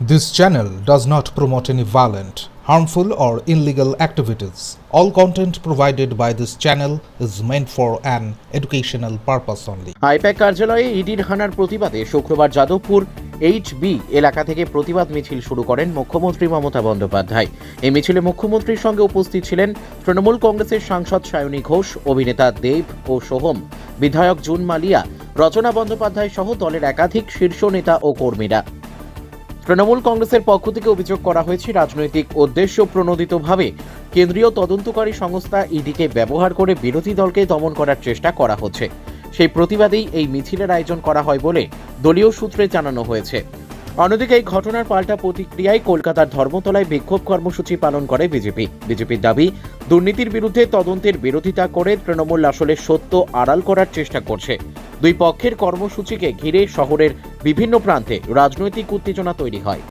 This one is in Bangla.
This channel does not promote any violent, harmful, or illegal activities. All content provided by this channel is meant for an educational purpose only. I-PAC কার্যালয়ে ইডির হানার প্রতিবাদে শুক্রবার যাদবপুর এইচ বি এলাকা থেকে প্রতিবাদ মিছিল শুরু করেন মুখ্যমন্ত্রী মমতা বন্দ্যোপাধ্যায় এই মিছিলে মুখ্যমন্ত্রীর সঙ্গে উপস্থিত ছিলেন তৃণমূল কংগ্রেসের সাংসদ সায়নী ঘোষ অভিনেতা দেব ও সোহম বিধায়ক জুন মালিয়া রচনা বন্দ্যোপাধ্যায় সহ দলের একাধিক শীর্ষ নেতা ও কর্মীরা তৃণমূল কংগ্রেসের পক্ষ থেকে অভিযোগ করা হয়েছে, রাজনৈতিক উদ্দেশ্য প্রণোদিতভাবে কেন্দ্রীয় তদন্তকারী সংস্থা ইডিকে ব্যবহার করে বিরোধী দলকে দমন করার চেষ্টা করা হচ্ছে। সেই প্রতিবাদেই এই মিছিলের আয়োজন করা হয় বলে দলীয় সূত্রে জানানো হয়েছে। অন্যদিকে এই ঘটনার পাল্টা প্রতিক্রিয়ায় কলকাতার ধর্মতলায় বিক্ষোভ কর্মসূচি পালন করে বিজেপি। বিজেপির দাবি, দুর্নীতির বিরুদ্ধে তদন্তের বিরোধিতা করে তৃণমূল আসলে সত্য আড়াল করার চেষ্টা করছে। দুই পক্ষের কর্মসূচিকে ঘিরে শহরের বিভিন্ন প্রান্তে রাজনৈতিক উত্তেজনা তৈরি হয়।